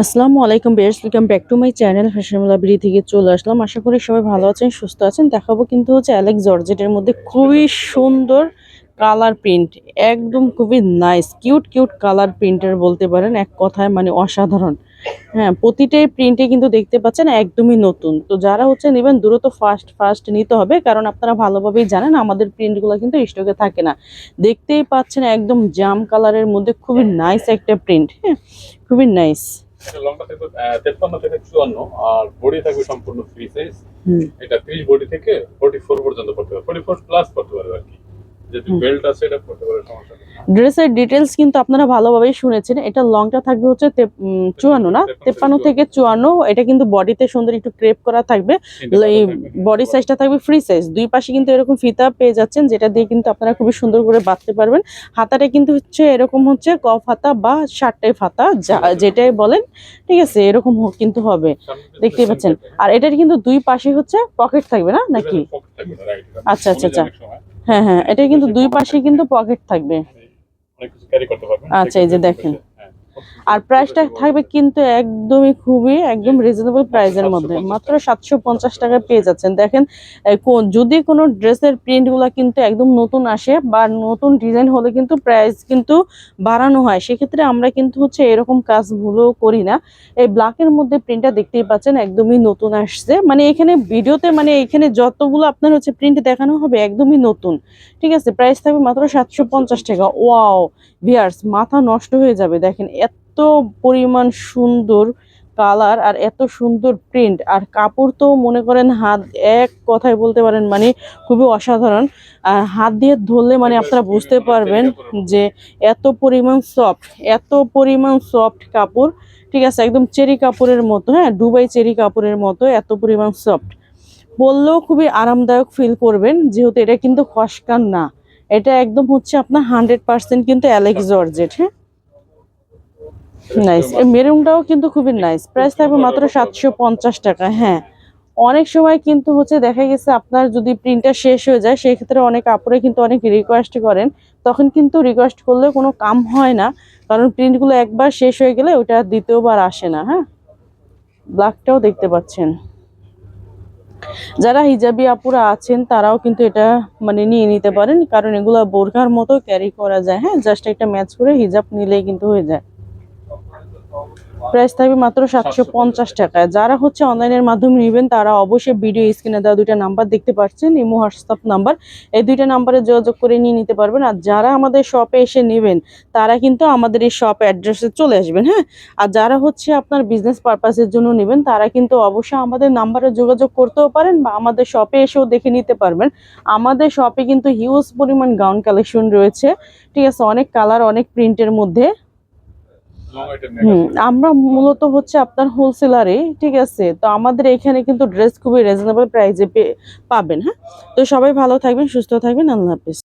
আসসালামু আলাইকুম Beers welcome back to my channel fashionable বিড়ি থেকে চলে আসলাম। আশা করি সবাই ভালো আছেন, সুস্থ আছেন। দেখাবো কিন্তু হচ্ছে অ্যালেক জর্জেটের মধ্যে খুবই সুন্দর কালার প্রিন্ট একদম খুবই nice cute cute colour printer বলতে পারেন এক কথায় মানে অসাধারণ। হ্যাঁ প্রতিটাই প্রিন্টে কিন্তু দেখতে পাচ্ছেন একদমই নতুন। তো যারা হচ্ছে নেবেন দ্রুত ফার্স্ট ফার্স্ট নিতে হবে কারণ আপনারা ভালোভাবেই জানেন আমাদের প্রিন্টগুলো কিন্তু স্টকে থাকে না। দেখতেই পাচ্ছেন একদম জাম কালারের মধ্যে খুবই নাইস একটা প্রিন্ট হ্যাঁ খুবই নাইস থাকবে তেপ্পান্ন থেকে চুয়ান্ন আর বডি থাকবে সম্পূর্ণ ফ্রি সাইজ এটা ত্রিশ বডি থেকে ফোর্টি ফোর পর্যন্ত পড়তে পারবে ফোর্টি ফোর প্লাস পড়তে পারবে আর কি। ড্রেসের ডিটেলস কিন্তু আপনারা ভালোভাবেই শুনেছেন। এটা লংটা থাকবে হচ্ছে চুয়ান্ন না? তেপ্পান্ন থেকে চুয়ান্ন। এটা কিন্তু বডিতে সুন্দর একটু ক্রেপ করা থাকবে। বডি সাইজটা থাকবে ফ্রি সাইজ দুই পাশে কিন্তু এরকম ফিতা পেয়ে যাচ্ছেন যেটা দিয়ে কিন্তু আপনারা খুবই সুন্দর করে বাঁধতে পারবেন। হাতাটা কিন্তু হচ্ছে এরকম হচ্ছে কফ হাতা বা শার্ট টাইপ হাতা যা- যেটাই বলেন ঠিক আছে এরকম কিন্তু হবে। দেখতেই পাচ্ছেন। আর এটার কিন্তু দুই পাশে হচ্ছে পকেট থাকবে না নাকি? আচ্ছা, আচ্ছা, আচ্ছা। হ্যাঁ হ্যাঁ এটা কিন্তু দুই পাশে কিন্তু পকেট থাকবে। আচ্ছা, এই যে দেখেন। আর প্রাইসটা থাকবে কিন্তু একদমই খুবই একদম রিজনেবল প্রাইসের মধ্যে। মাত্র সাতশো পঞ্চাশ টাকায় পেয়ে যাচ্ছেন। দেখেন যদি কোনো ড্রেসের প্রিন্টগুলো কিন্তু একদম নতুন আসে বা নতুন ডিজাইন হলে কিন্তু প্রাইস কিন্তু বাড়ানো হয় সেক্ষেত্রে আমরা কিন্তু হচ্ছে এরকম কাজগুলো করি না। এই ব্ল্যাকের মধ্যে প্রিন্টটা দেখতেই পাচ্ছেন একদমই নতুন আসছে। মানে এখানে ভিডিওতে মানে এখানে যতগুলো আপনার হচ্ছে প্রিন্ট দেখানো হবে একদমই নতুন। ঠিক আছে? প্রাইস থাকবে মাত্র সাতশো পঞ্চাশ টাকা। ওয়াও ভিয়ার্স মাথা নষ্ট হয়ে যাবে। দেখেন পরিমাণ সুন্দর কালার আর এত সুন্দর প্রিন্ট আর কাপড় তো মনে করেন হাত, এক কথায় বলতে পারেন মানে খুবই অসাধারণ। আর হাত দিয়ে ধরলে মানে আপনারা বুঝতে পারবেন যে এত পরিমাণ সফট এত পরিমাণ সফট কাপড়। ঠিক আছে, একদম চেরি কাপড়ের মতো হ্যাঁ ডুবাই চেরি কাপড়ের মতো এত পরিমাণ সফট বললেও খুবই আরামদায়ক ফিল করবেন, যেহেতু এটা কিন্তু খসকান না। এটা একদম হচ্ছে আপনার হান্ড্রেড পার্সেন্ট কিন্তু অ্যালেক্স জর্জেট হ্যাঁ? নাইস এই মেরুনটাও কিন্তু খুবই নাইস প্রাইস থাকবে মাত্র সাতশো পঞ্চাশ টাকা হ্যাঁ। অনেক সময় কিন্তু হচ্ছে দেখা গেছে আপনার যদি প্রিন্টটা শেষ হয়ে যায় সেই ক্ষেত্রে অনেক কাপড়ে কিন্তু অনেক রিকোয়েস্ট করেন। তখন কিন্তু রিকোয়েস্ট করলে কোনো কাম হয় না কারণ প্রিন্টগুলো একবার শেষ হয়ে গেলে ওটা দ্বিতীয়বার আসে না হ্যাঁ। ব্ল্যাকটাও দেখতে পাচ্ছেন। যারা হিজাবি আপুরা আছেন তারাও কিন্তু এটা মানে নিয়ে নিতে পারেন কারণ এগুলো বোরখার মতো ক্যারি করা যায় হ্যাঁ। জাস্ট একটা ম্যাচ করে হিজাব নিলেই কিন্তু হয়ে যায়। প্রাইস থাকবে মাত্র সাতশো পঞ্চাশ টাকা যারা হচ্ছে অনলাইনের মাধ্যমে নেবেন, তারা অবশ্যই ভিডিও স্ক্রিনে দেওয়া দুইটা নাম্বার দেখতে পাচ্ছেন, ইমো, হোয়াটসঅ্যাপ নাম্বার। এই দুইটা নাম্বারে যোগাযোগ করে নিয়ে নিতে পারবেন। আর যারা আমাদের শপে এসে নেবেন, তারা কিন্তু আমাদের এই শপ অ্যাড্রেসে চলে আসবেন হ্যাঁ? আর যারা হচ্ছে আপনার বিজনেস পারপাসের জন্য নেবেন, তারা কিন্তু অবশ্যই আমাদের নাম্বারে যোগাযোগ করতেও পারেন বা আমাদের শপে এসেও দেখে নিতে পারবেন। আমাদের শপে কিন্তু হিউজ পরিমাণ গাউন কালেকশন রয়েছে, ঠিক আছে? অনেক কালার অনেক প্রিন্টের মধ্যে। আমরা মূলত হচ্ছে আপনার হোলসেলারে ঠিক আছে? তো আমাদের এখানে কিন্তু ড্রেস খুবই রিজনেবল প্রাইসে পাবেন হ্যাঁ? তো সবাই ভালো থাকবেন, সুস্থ থাকবেন, আল্লাহ হাফিজ।